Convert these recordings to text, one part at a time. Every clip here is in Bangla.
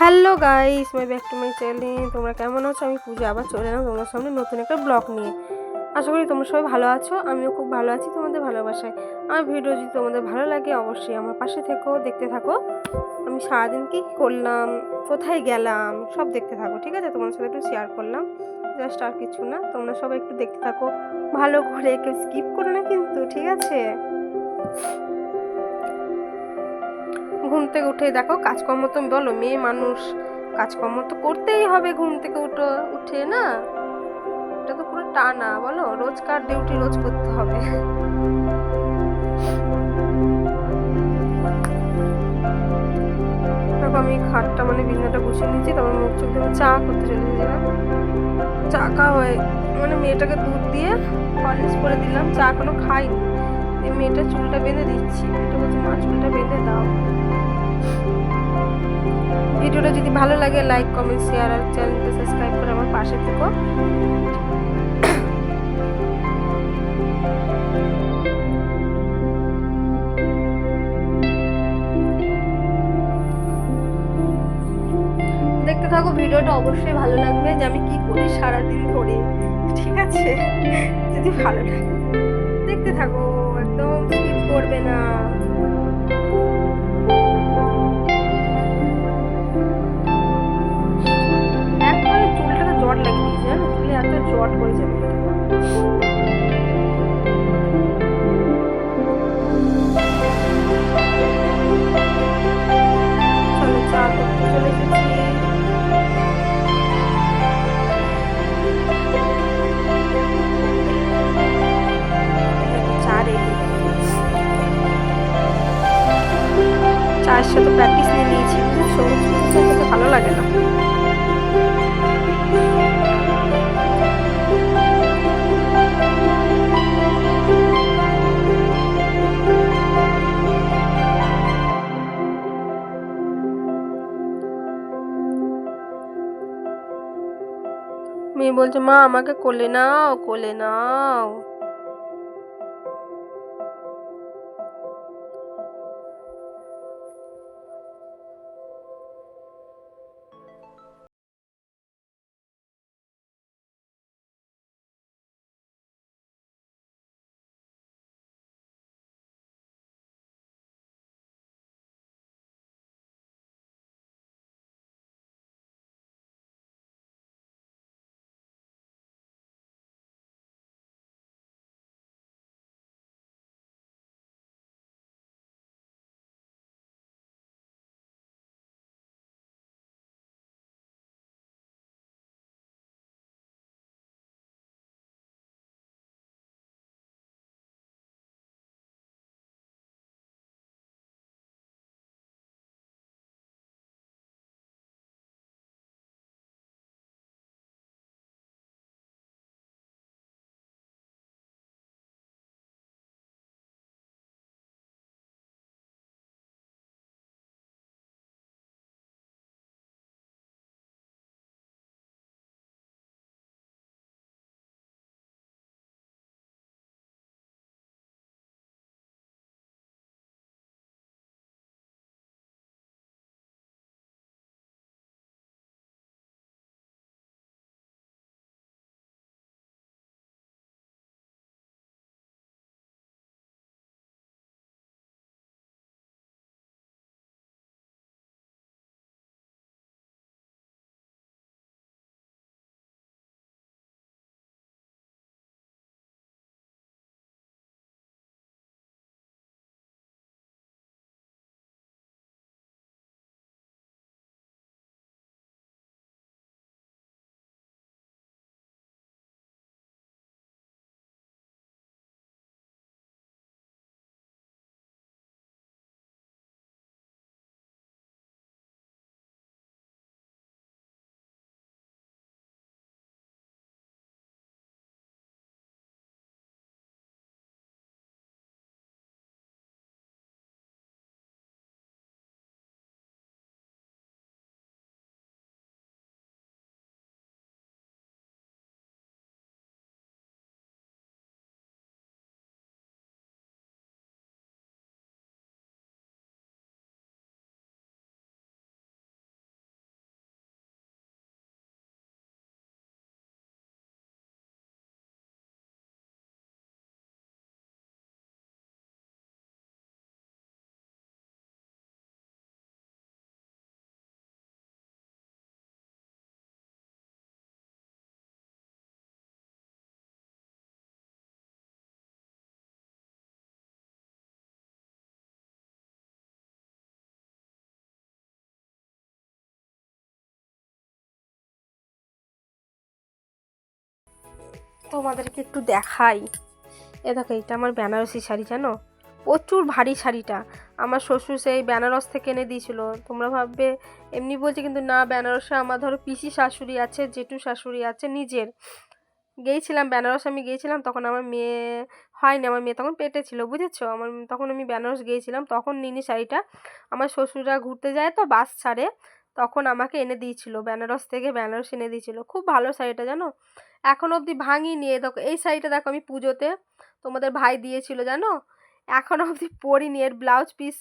Hello guys my back to my channel. তোমরা কেমন আছো? আমি পূজা, আবার চলে এলাম তোমার সামনে নতুন একটা ব্লগ নিয়ে। আশা করি তোমরা সবাই ভালো আছো, আমিও খুব ভালো আছি তোমাদের ভালোবাসায়। আমার ভিডিও যদি তোমাদের ভালো লাগে, অবশ্যই আমার পাশে থেকো, দেখতে থাকো। আমি সারাদিন কী করলাম, কোথায় গেলাম, সব দেখতে থাকো, ঠিক আছে? তোমার সাথে একটু শেয়ার করলাম। জাস্ট আর কিছু না, তোমরা সবাই একটু দেখতে থাকো। ভালো করে কেউ স্কিপ করো না কিন্তু, ঠিক আছে? ঘুম থেকে উঠে দেখো, কাজকর্ম তো বলো, মেয়ে মানুষ, কাজকর্ম তো করতেই হবে ঘুম থেকে উঠো, উঠে না? এটা তো পুরো টানা, বলো, রোজকার ডিউটি রোজ করতে হবে। আমি খাটটা মানে বিছানাটা গুছিয়ে নিয়েছি, তারপর মুখ চোখ দিয়ে চা করতে চলে গেছিলাম চা খাওয়া হয়ে মানে মেয়েটাকে দুধ দিয়ে হরলিক্স করে দিলাম, চা এখনও খাইনি। এই মেয়েটা চুলটা বেঁধে দিচ্ছি, এটা বলছে, মা, চুলটা বেঁধে দাও। ভিডিওটা যদি ভালো লাগে লাইক কমেন্ট শেয়ার আর চ্যানেলটা সাবস্ক্রাইব করে আমার পাশে থেকো। দেখতে থাকো, ভিডিওটা অবশ্যই ভালো লাগবে যে আমি কি করি সারাদিন ধরে, ঠিক আছে? যদি ভালো লাগে, দেখতে থাকো। করবে না। একবারে চুলটাকে জট লাগিয়ে দিয়েছে জানো? চুলে এত জট করেছে মেয়ে বলছে মা আমাকে কোলে নাও কোলে নাও। তোমাদেরকে একটু দেখাই। এ দেখো, এটা আমার বেনারসি শাড়ি, জানো? প্রচুর ভারী শাড়িটা। আমার শ্বশুর সেই বেনারস থেকে এনে দিয়েছিল। তোমরা ভাববে, এমনি বলছে, কিন্তু না, বেনারসে আমার ধরো পিসি শাশুড়ি আছে, জেঠু শাশুড়ি আছে, নিজের। গিয়েছিলাম, বেনারস আমি গিয়েছিলাম, তখন আমার মেয়ে হয়নি, আমার মেয়ে তখন পেটে ছিল, বুঝেছ? আমার তখন আমি বেনারস গিয়েছিলাম, তখন নিনি শাড়িটা। আমার শ্বশুররা ঘুরতে যায় তো বাস ছাড়ে, তখন আমাকে এনে দিয়েছিল, বেনারস থেকে বেনারস এনে দিয়েছিল। খুব ভালো শাড়িটা, জানো? এখন অবধি ভাঙিনি। দেখো, এই শাড়িটা দেখো আমি পুজোতে তোমাদের ভাই দিয়েছিল, জানো? এখন অবধি পরিনি। এর ব্লাউজ পিস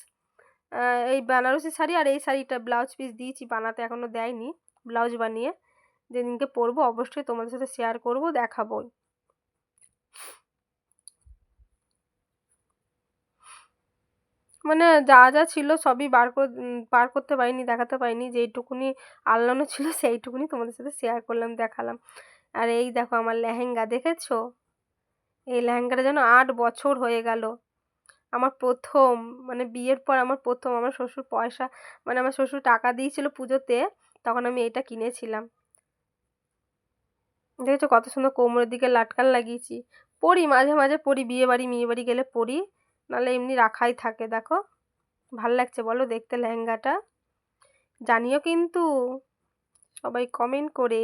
এই বেনারসি শাড়ি আর এই শাড়িটা ব্লাউজ পিস দিয়েছি, বানাতে এখনও দেয়নি ব্লাউজ বানিয়ে। যেদিনকে পরবো, অবশ্যই তোমাদের সাথে শেয়ার করব দেখাবোই মানে যা যা ছিল সবই বার করে বার করতে পারিনি, দেখাতে পারিনি, যেইটুকুনি আল্লানো ছিল সেইটুকুনি তোমাদের সাথে শেয়ার করলাম, দেখালাম। আর এই দেখো আমার লেহেঙ্গা, দেখেছ? এই লেহেঙ্গাটা যেন আট বছর হয়ে গেল। আমার প্রথম মানে বিয়ের পর আমার প্রথম আমার শ্বশুর পয়সা মানে আমার শ্বশুর টাকা দিয়েছিল পুজোতে, তখন আমি এটা কিনেছিলাম। দেখেছ কত সুন্দর কোমরের দিকে লাটকান লাগিয়েছি। পরি, মাঝে মাঝে পরি বিয়ে বাড়ি মেয়ে বাড়ি গেলে পরি, নাহলে এমনি রাখাই থাকে, দেখো। ভালো লাগছে, বলো দেখতে লেহেঙ্গাটা। জানিও কিন্তু, সবাই কমেন্ট করে।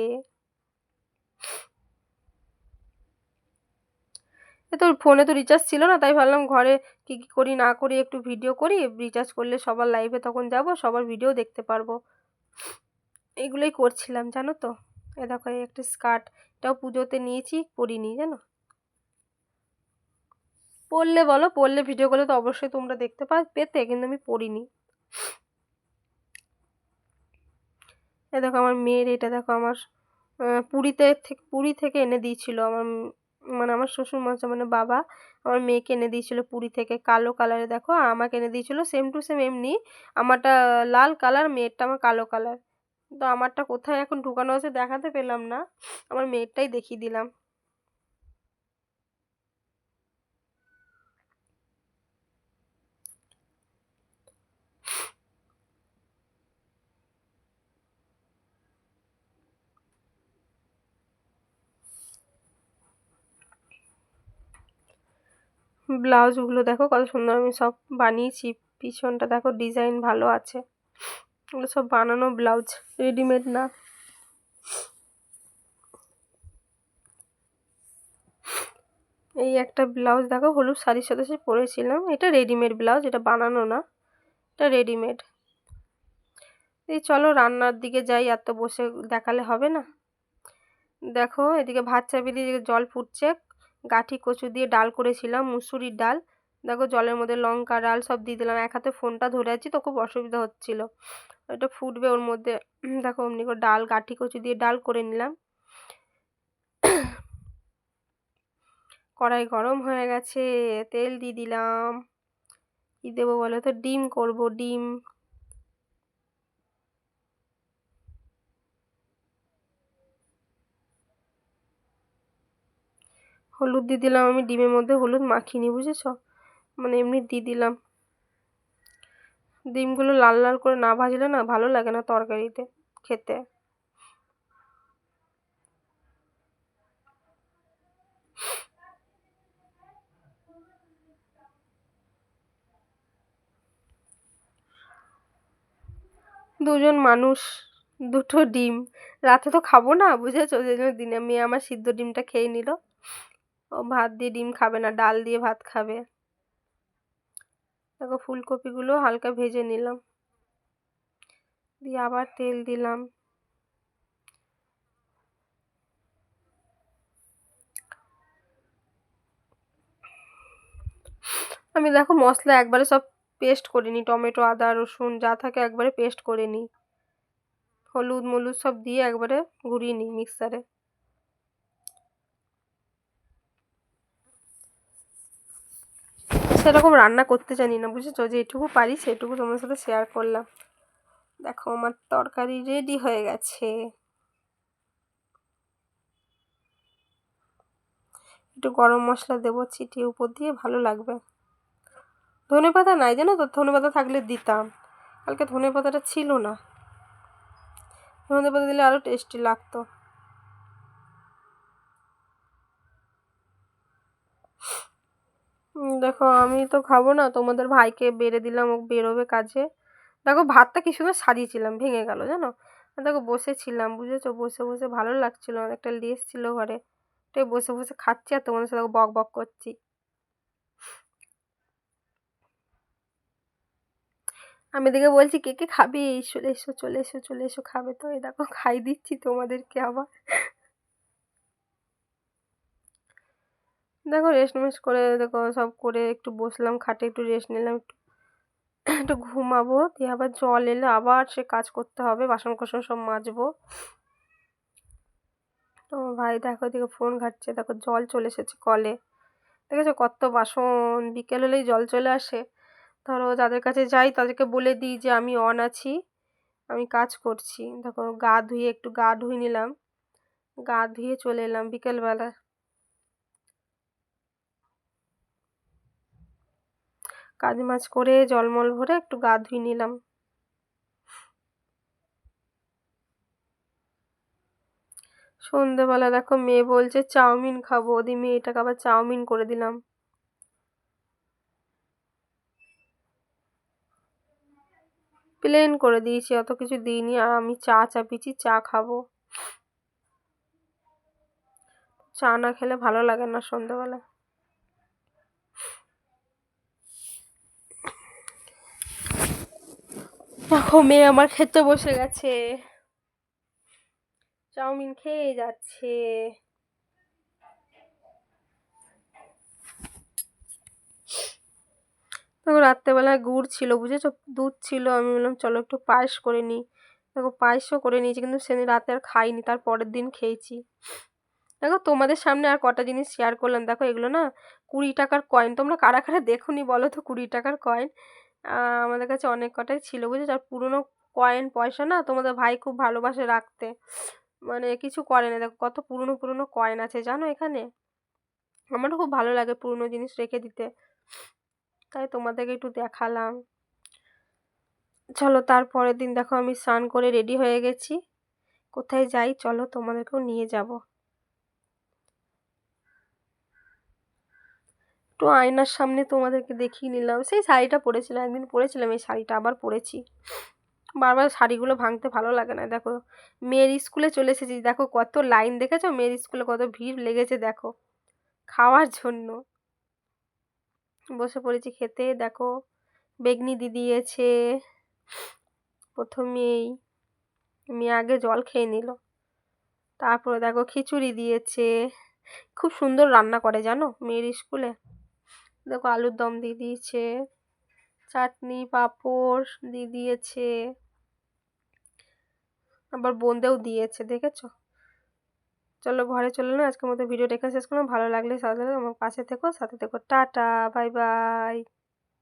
তো ফোনে তো রিচার্জ ছিল না, তাই ভাবলাম ঘরে কী কী করি না করি একটু ভিডিও করি রিচার্জ করলে সবার লাইভে তখন যাব, সবার ভিডিও দেখতে পারব। এগুলোই করছিলাম, জানো তো? এ দেখো একটা স্কার্ট এটাও পুজোতে নিয়েছি, পরিনি, জানো? পড়লে বলো পড়লে ভিডিও করলে তো অবশ্যই তোমরা দেখতে পা, পেতে, কিন্তু আমি পড়িনি এ দেখো, আমার মেয়ের এটা দেখো, আমার পুরীতে পুরী থেকে এনে দিয়েছিল আমার মানে আমার শ্বশুর মশা মানে বাবা আমার মেয়েকে এনে দিয়েছিলো পুরী থেকে, কালো কালারে দেখো, আর আমাকে এনে দিয়েছিল সেম টু সেম এমনি আমারটা লাল কালার, মেয়েরটা আমার কালো কালার। তো আমারটা কোথায় এখন ঢুকানো আছে দেখাতে পেলাম না, আমার মেয়েরটাই দেখিয়ে দিলাম। ব্লাউজগুলো দেখো কত সুন্দর, আমি সব বানিয়েছি। পিছনটা দেখো ডিজাইন ভালো আছে। এগুলো সব বানানো ব্লাউজ রেডিমেড না। এই একটা ব্লাউজ দেখো, হলুদ শাড়ির সাথে সে পরেছিলাম। এটা রেডিমেড ব্লাউজ, এটা বানানো না। এটা রেডিমেড এই চলো রান্নার দিকে যাই এত বসে দেখালে হবে না। দেখো, এদিকে ভাত চাপিয়ে দিয়ে জল ফুটছে। গাঠি কচু দিয়ে ডাল করেছিলাম, মুসুরির ডাল। দেখো জলের মধ্যে লঙ্কা, ডাল সব দিয়ে দিলাম। এক হাতে ফোনটা ধরে আছি তো খুব অসুবিধা হচ্ছিল। ওটা ফুটবে ওর মধ্যে। দেখো অমনি করে ডাল, গাঠি কচু দিয়ে ডাল করে নিলাম। কড়াই গরম হয়ে গেছে, তেল দিয়ে দিলাম। কী দেবো বলো তো? ডিম করব, ডিম। হলুদ দিয়ে দিলাম, আমি ডিমের মধ্যে হলুদ মাখিনি বুঝেছ? মানে এমনি দিয়ে দিলাম। ডিমগুলো লাল লাল করে না ভাজলে না ভালো লাগে না তরকারিতে, খেতে। দুজন মানুষ, দুটো ডিম। রাতে তো খাব না, বুঝেছ? যে দিনে মেয়ে আমার সিদ্ধ ডিমটা খেয়ে নিল। ও ভাত দিয়ে ডিম খাবে না, ডাল দিয়ে ভাত খাবে। দেখো ফুলকপিগুলো হালকা ভেজে নিলাম। দিয়ে আবার তেল দিলাম। আমি দেখো মশলা একবারে সব পেস্ট করে নিই টমেটো, আদা, রসুন, যা থাকে একবারে পেস্ট করে নিই। হলুদ, মলুদ সব দিয়ে একবারে ঘুরিয়ে নিই মিক্সারে সেরকম রান্না করতে জানি না, বুঝেছ? যেটুকু পারি, সেটুকু তোমার সাথে শেয়ার করলাম। দেখো, আমার তরকারি রেডি হয়ে গেছে। একটু গরম মশলা দেবো ছিটিয়ে উপর দিয়ে, ভালো লাগবে। ধনে পাতা নাই, জানো তো? ধনে পাতা থাকলে দিতাম। কালকে ধনে পাতাটা ছিল না। ধনে পাতা দিলে আরও টেস্টি লাগতো। দেখো, আমি তো খাব না, তোমাদের ভাইকে বেড়ে দিলাম, ও বেরোবে কাজে। দেখো, ভাতটা কি সুন্দর সাজিয়েছিলাম, ভেঙে গেল, জানো? দেখো, বসেছিলাম, বুঝেছ? বসে বসে ভালো লাগছিল একটা লেস ছিল ঘরে। তাই বসে বসে খাচ্ছি আর তোমাদের সাথে বক বক করছি। আমি এদিকে বলছি, কে কে খাবে? এসো এসো, চলে এসো চলে এসো, খাবে তো? এই দেখো, খাই দিচ্ছি তোমাদেরকে আবার। দেখো রেস্ট মেস্ট করে দেখো সব করে একটু বসলাম, খাটে একটু রেস্ট নিলাম, একটু একটু ঘুমাবো, দিয়ে আবার জল এলে আবার সে কাজ করতে হবে বাসন কোসন সব মাজবো। তো ভাই দেখো দেখো ফোন ঘাটছে, দেখো জল চলে এসেছে কলে। দেখেছ কত বাসন, বিকেল হলেই জল চলে আসে। ধরো যাদের কাছে যাই তাদেরকে বলে দিই যে আমি অন আছি, আমি কাজ করছি। দেখো গা ধুয়ে একটু গা ধুয়ে নিলাম, গা ধুয়ে চলে এলাম বিকেলবেলা। কাজ মাছ করে জলমল ভরে একটু গা ধুয়ে নিলাম। সন্ধেবেলা দেখো মেয়ে বলছে, চাউমিন খাব। ওদি মেয়েটাকে আবার চাউমিন করে দিলাম। প্লেন করে দিয়েছি, অত কিছু দিইনি, আর আমি চা চাপিয়েছি, চা খাব। চা না খেলে ভালো লাগে না সন্ধেবেলা। দেখো, মেয়ে আমার খেতে বসে গেছে। চাউমিন খেয়ে যাচ্ছে। দেখো, রাত্রেবেলায় গুড় ছিল, বুঝেছ? দুধ ছিল, আমি বললাম, চলো একটু পায়েস করে নিই। দেখো, পায়েসও করে নিয়েছি, কিন্তু সেদিন রাতে আর খাইনি, তার পরের দিন খেয়েছি। দেখো, তোমাদের সামনে আর কটা জিনিস শেয়ার করলাম। দেখো, এগুলো না কুড়ি টাকার কয়েন তোমরা কারা কারা দেখোনি বলো তো কুড়ি টাকার কয়েন আমাদের কাছে অনেক কটাই ছিল, বুঝেছ? আর পুরোনো কয়েন পয়সা না তোমাদের ভাই খুব ভালোবাসে রাখতে। মানে কিছু করে না। দেখো কত পুরনো পুরনো কয়েন আছে, জানো এখানে? আমারও খুব ভালো লাগে পুরনো জিনিস রেখে দিতে। তাই তোমাদেরকে একটু দেখালাম। চলো তারপরের দিন দেখো আমি স্নান করে রেডি হয়ে গেছি। কোথায় যাই? চলো তোমাদেরকেও নিয়ে যাব। একটু আয়নার সামনে তোমাদেরকে দেখিয়ে নিলাম। সেই শাড়িটা পরেছিলাম, একদিন পরেছিলাম এই শাড়িটা, আবার পরেছি। বারবার শাড়িগুলো ভাঙতে ভালো লাগে না, দেখো। মেয়ের স্কুলে চলে এসেছি, দেখো কত লাইন দেখেছ? মেয়ের স্কুলে কত ভিড় লেগেছে, দেখো। খাওয়ার জন্য। বসে পড়েছি খেতে, দেখো। বেগনি দিয়েছে প্রথমেই মেয়ে আগে জল খেয়ে নিল। তারপরে দেখো খিচুড়ি দিয়েছে। খুব সুন্দর রান্না করে জানো মেয়ের স্কুলে? দেখো আলুর দম দিয়ে দিয়েছে, চাটনি, পাঁপড় দিয়ে দিয়েছে, আবার বোঁদেও দিয়েছে, দেখেছ? চলো ঘরে চলো না আজকের মতো ভিডিওটা এখানে শেষ করলাম, ভালো লাগলে সাথে আমার পাশে থেকো, সাথে থেকো, টাটা, বাই বাই।